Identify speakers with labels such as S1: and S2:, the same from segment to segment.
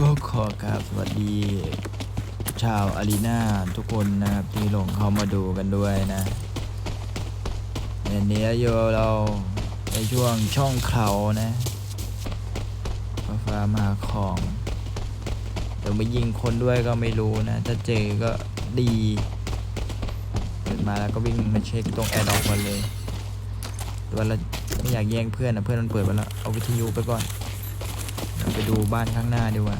S1: ก็ขอกราบสวัสดี ชาวอารีนาทุกคนนะครับที่ลงเข้ามาดูกันด้วยนะเดี๋ยวนี้โยเราในช่วงช่องเขานะก็ฟาร์มหาของเดี๋ยวมายิงคนด้วยก็ไม่รู้นะ ถ้าเจอก็ดีเกิดมาแล้วก็วิ่งมาเช็คตรงแอร์ดอกก่อนเลยแต่ว่าเราไม่อยากแย่งเพื่อนนะเพื่อนมันเปิดไปแล้วเอาวิทยุไปก่อน ไปดูบ้านข้างหน้าดีกว่า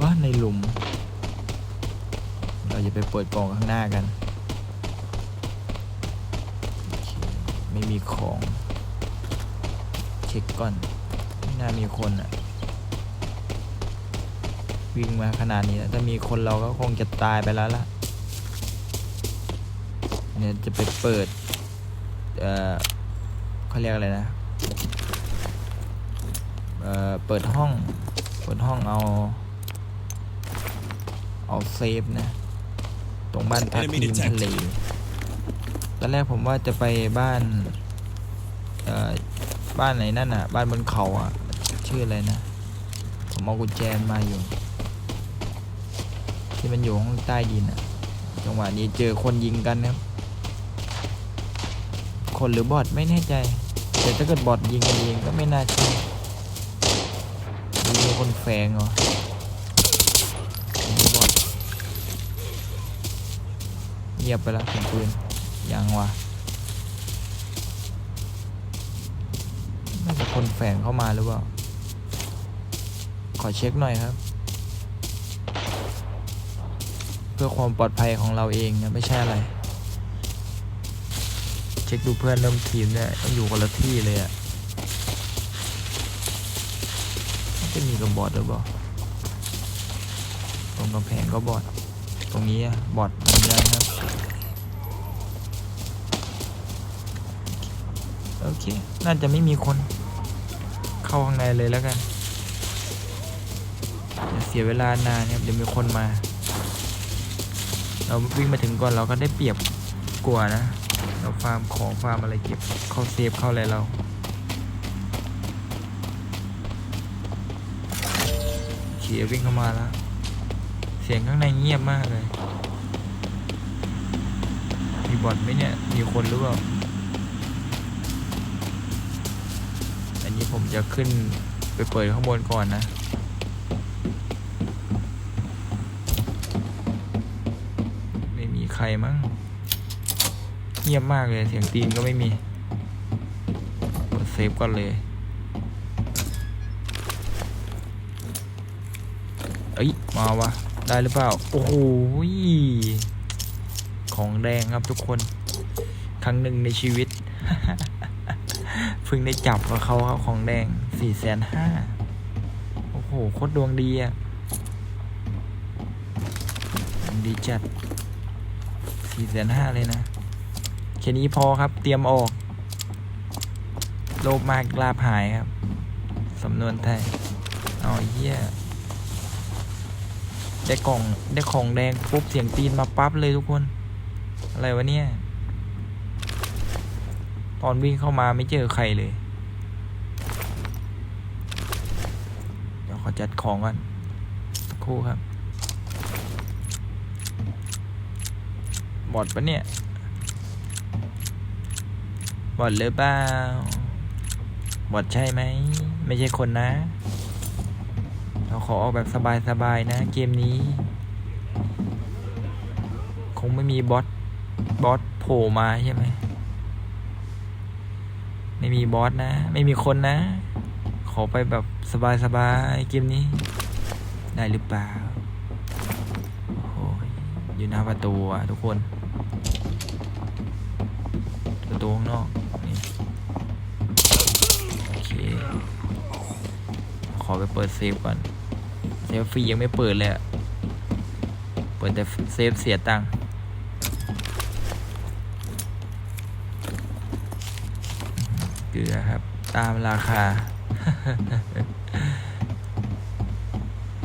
S1: บ้านในหลุม เราจะไปเปิดกล่องข้างหน้ากัน ไม่มีของ เช็คก่อนไม่น่ามีคนอะวิ่งมาขนาดนี้แล้วถ้ามีคนเราก็คงจะตายไปแล้วล่ะ เนี่ยจะไปเปิด เอ่อเขาเรียกอะไรนะ อ่อเปิดห้อง เปิดห้องเอา เอาเซฟนะ ตรงบ้านพัก
S2: Enemy
S1: ริมทะเลตอนแรกผมว่าจะไปบ้าน เอ่อ บ้านไหนนั่นอะ บ้านบนเขาอะ ชื่ออะไรนะ ผมเอากุญแจมาอยู่ ที่มันอยู่ห้องใต้ดินอะ จังหวะนี้เจอคนยิงกันครับ คนหรือบอทไม่แน่ใจ แต่ถ้าเกิดบอทยิงกันเองก็ไม่น่าใช่ มีคนแฝงเหรอมีบอทเงียบไปแล้วเสียงปืนยังวะน่าจะคนแฝงเข้ามาหรือเปล่า ขอเช็คหน่อยครับ เพื่อความปลอดภัยของเราเองนะไม่ใช่อะไร เช็คดูเพื่อนเริ่มทีมเนี่ยต้องอยู่คนละที่เลยอะ น่มีกับบอดหรือเปล่าตรงกำแพงก็บอด ตรงนี้อะบอดมือนกันครับ โอเค น่าจะไม่มีคน เข้าข้างในเลยแล้วกันอย่าเสียเวลานานครับ เดี๋ยวมีคนมา เราวิ่งมาถึงก่อนเราก็ได้เปรียบกว่านะ เราฟาร์มของฟาร์มอะไรเก็บ เข้าเซฟเข้าอะไรเรา ขีวิ่งเข้ามาแล้ว เสียงข้างในเงียบมากเลย มีบอทไหมเนี่ย มีคนหรือเปล่า อันนี้ผมจะขึ้นไปเปิดข้างบนก่อนนะไม่มีใครมั้งเงียบมากเลยเสียงตีนก็ไม่มีกดเซฟก่อนเลย อ้ย มาวะ ได้หรือเปล่า โอ้โหของแดงครับทุกคน ครั้งหนึ่งในชีวิต เพิ่งได้จับกับเขาครับของแดงสี่แสนห้าโอ้โห โคตรดวงดีอะดีจัดสี่แสนห้าเลยนะ แค่นี้พอครับเตรียมออก โลภมากลาบหายครับ สำนวนไทยเอเหี้ย ได้กล่องได้ของแดงปุ๊บเสียงตีนมาปั๊บเลยทุกคน อะไรวะเนี่ย ตอนวิ่งเข้ามาไม่เจอใครเลย เดี๋ยวขอจัดของก่อนสักครู่ครับ บอดปะเนี่ย บอดหรือเปล่า บอดใช่ไหม ไม่ใช่คนนะ เราขอออกแบบสบายๆนะเกมนี้ คงไม่มีบอสบอสโผล่มาใช่ไหมไม่มีบอสนะ ไม่มีคนนะ ขอไปแบบสบายๆเกมนี้ ได้หรือเปล่าโอ้ยอยู่หน้าประตูอะทุกคนประตูข้างนอกนี่โอเคขอไปเปิดเซฟก่อน เซฟฟรียังไม่เปิดเลยอะเปิดแต่เซฟเสียตังค์เกลือครับ ตามราคา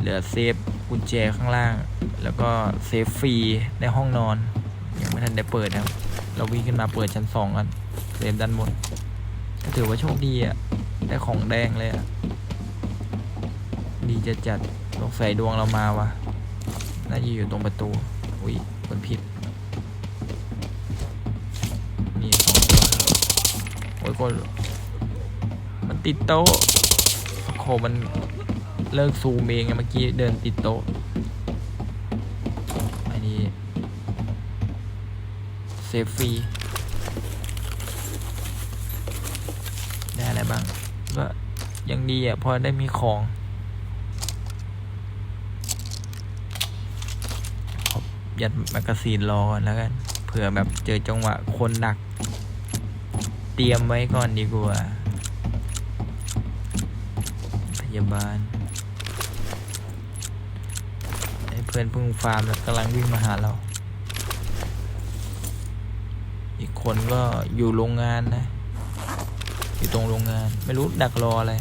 S1: เหลือเซฟกุญแจข้างล่าง แล้วก็เซฟฟรีในห้องนอน ยังไม่ทันได้เปิดนะครับ เราวิ่งขึ้นมาเปิดชั้นสองกันเซฟด้านบนถือว่าโชคดีอะได้ของแดงเลยอะดีจะจัด ลงใส่ดวงเรามาวะน่าจะอยู่ตรงประตู อุ้ยคนผิดนี่สองตัวโอ้ยคนมันติดโต๊ะโคมันเลิกซูมเองเมื่อกี้เดินติดโต๊ะอันนี้เซฟฟรีได้อะไรบ้างก็ยังดีอะพอได้มีของขอ ยัดแมกกาซีนรอก่อนแล้วกันเผื่อแบบเจอจังหวะคนหนัก เตรียมไว้ก่อนดีกว่า พยาบาลไอ้เพื่อนเพิ่งฟาร์มแล้วกำลังวิ่งมาหาเรา อีกคนก็อยู่โรงงานนะ อยู่ตรงโรงงาน ไม่รู้ดักรออะไร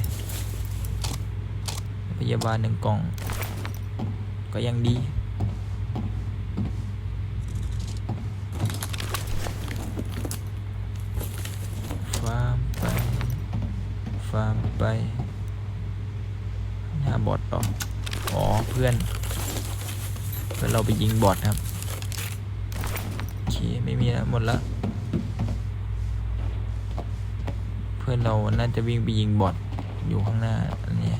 S1: พยาบาลหนึ่งกล่อง ก็ยังดี อทต่ออ๋อเพื่อนเพื่อนเราไปยิงบอทครับโอเคไม่มีแล้วหมดแล้วเพื่อนเราน่าจะวิ่งไปยิงบอทอยู่ข้างหน้าอันนี้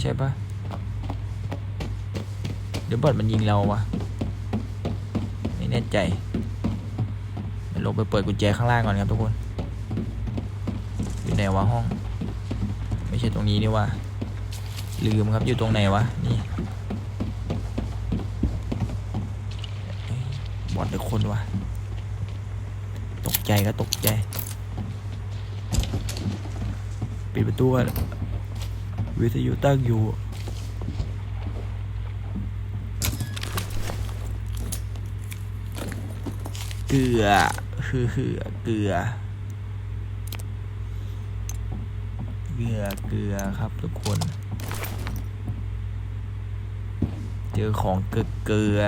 S1: ใช่ปะเดี๋ยวบอทมันยิงเราวะไม่แน่ใจลงไปเปิดกุญแจข้างล่างก่อนครับทุกคนอยู่ไหนวะห้อง ไม่ใช่ตรงนี้นี่วะ ลืมครับอยู่ตรงไหนวะ นี่เอ้ยบอทหรือคนวะ ตกใจก็ตกใจ ปิดประตูวิทยุตั้งอยู่เกลือคือคือเกลือ เกลือ เกลือครับทุกคน เจอของเกลือ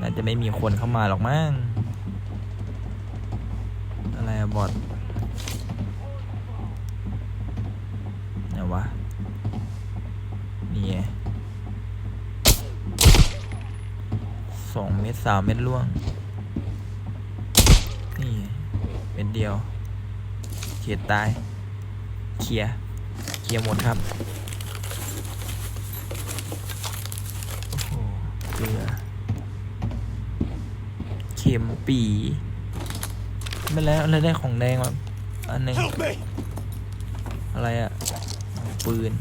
S1: น่าจะไม่มีคนเข้ามาหรอกมั้ง อะไรบอทไหนวะ นี่ไงสองเม็ดสามเม็ดล่วง นี่เม็ดเดียว เขียดตาย เคลียร์เคลียร์หมดครับ โอ้โห เกลือ เข็มปีไม่แล้วแล้วได้ของแดงมาอันหนึ่ง
S2: Help me!
S1: อะไรอะปืน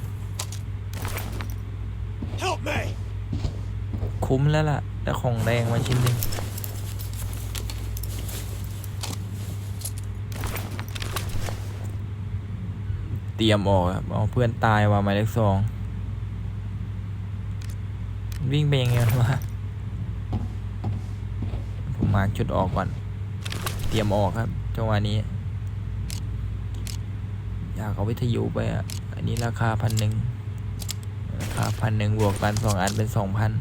S2: Help me!
S1: คุ้มแล้วล่ะได้ของแดงมาชิ้นหนึ่งเตรียมออกครับเอาเพื่อนตายว่ะหมายเลขสอง วิ่งไปยังไงวะผมมาจุดออกก่อน เตรียมออกครับจังหวะนี้ อยากเอาวิทยุไปอะ อันนี้ราคาพันหนึ่งราคาพันหนึ่งบวกกันสองอันเป็นสองพัน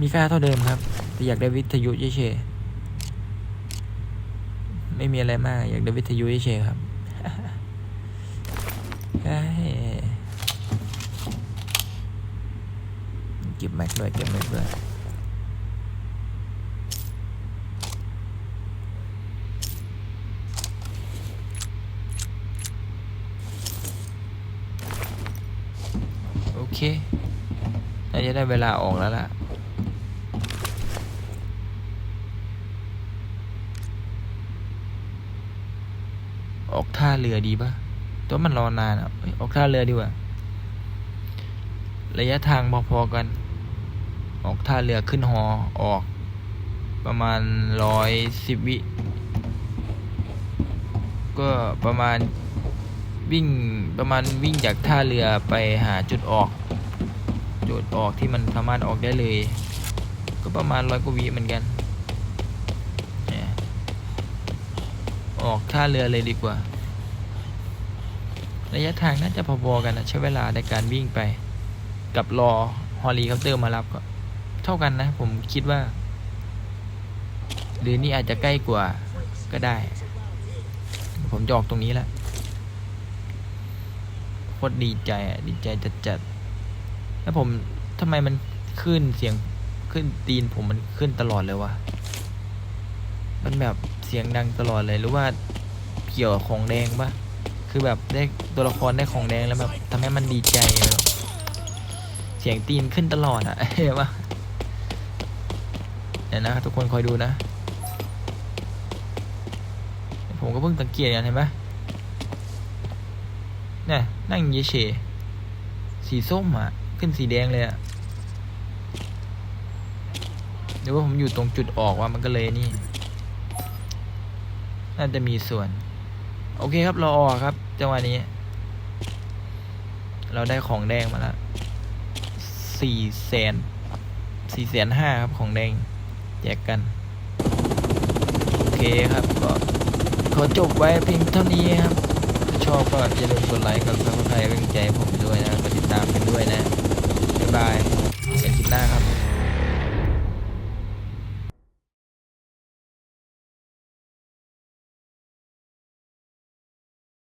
S1: มีค่าเท่าเดิมครับ แต่อยากได้วิทยุเฉยๆไม่มีอะไรมาก อยากได้วิทยุเฉยๆครับ เก็บแม็กด้วยเก็บแม็กด้วยโอเคน่าจะได้เวลาออกแล้วล่ะออกท่าเรือดีปะตัวมันรอนานอะออกท่าเรือดีกว่า ระยะทางพอๆกัน ออกท่าเรือขึ้นหอออก ประมาณร้อยสิบวิ ก็ประมาณวิ่งประมาณวิ่งจากท่าเรือไปหาจุดออก จุดออกที่มันสามารถออกได้เลย ก็ประมาณร้อยกว่าวิเหมือนกันออกท่าเรือเลยดีกว่า ระยะทางน่าจะพอๆกันนะใช้เวลาในการวิ่งไป กับรอฮอลลีคอปเตอร์มารับก็ ท่ากันนะ ผมคิดว่า หรือนี่อาจจะใกล้กว่าก็ได้ ผมจะออกตรงนี้แหละโคตรดีใจอะดีใจจัดจัดๆแล้วผมทำไมมันขึ้นเสียงขึ้นตีนผมมันขึ้นตลอดเลยวะมันแบบเสียงดังตลอดเลยหรือว่าเกี่ยวกับของแดงปะคือแบบได้ตัวละครได้ของแดงแล้วแบบทำให้มันดีใจแบบเสียงตีนขึ้นตลอดอะเห็นปะ เดี๋ยนะทุกคนคอยดูนะ ผมก็เพิ่งสังเกตกันเห็นปะเนี่ยนั่งเฉยๆสีส้มอะ ขึ้นสีแดงเลยอะหรือว่าผมอยู่ตรงจุดออกว่ามันก็เลยนี่ น่าจะมีส่วน โอเคครับเราออกครับจังหวะนี้ เราได้ของแดงมาแล้วสี่แสนสี่แสนห้าครับของแดง แยกกัน โอเคครับก็ขอจบไว้เพียงเท่านี้ครับ ชอบก็อย่าลืมกดไลค์กดซับสไครต์เป็นใจผมด้วยนะกดติดตามกันด้วยนะ บ๊ายบายเจอกันคลิปหน้าครับ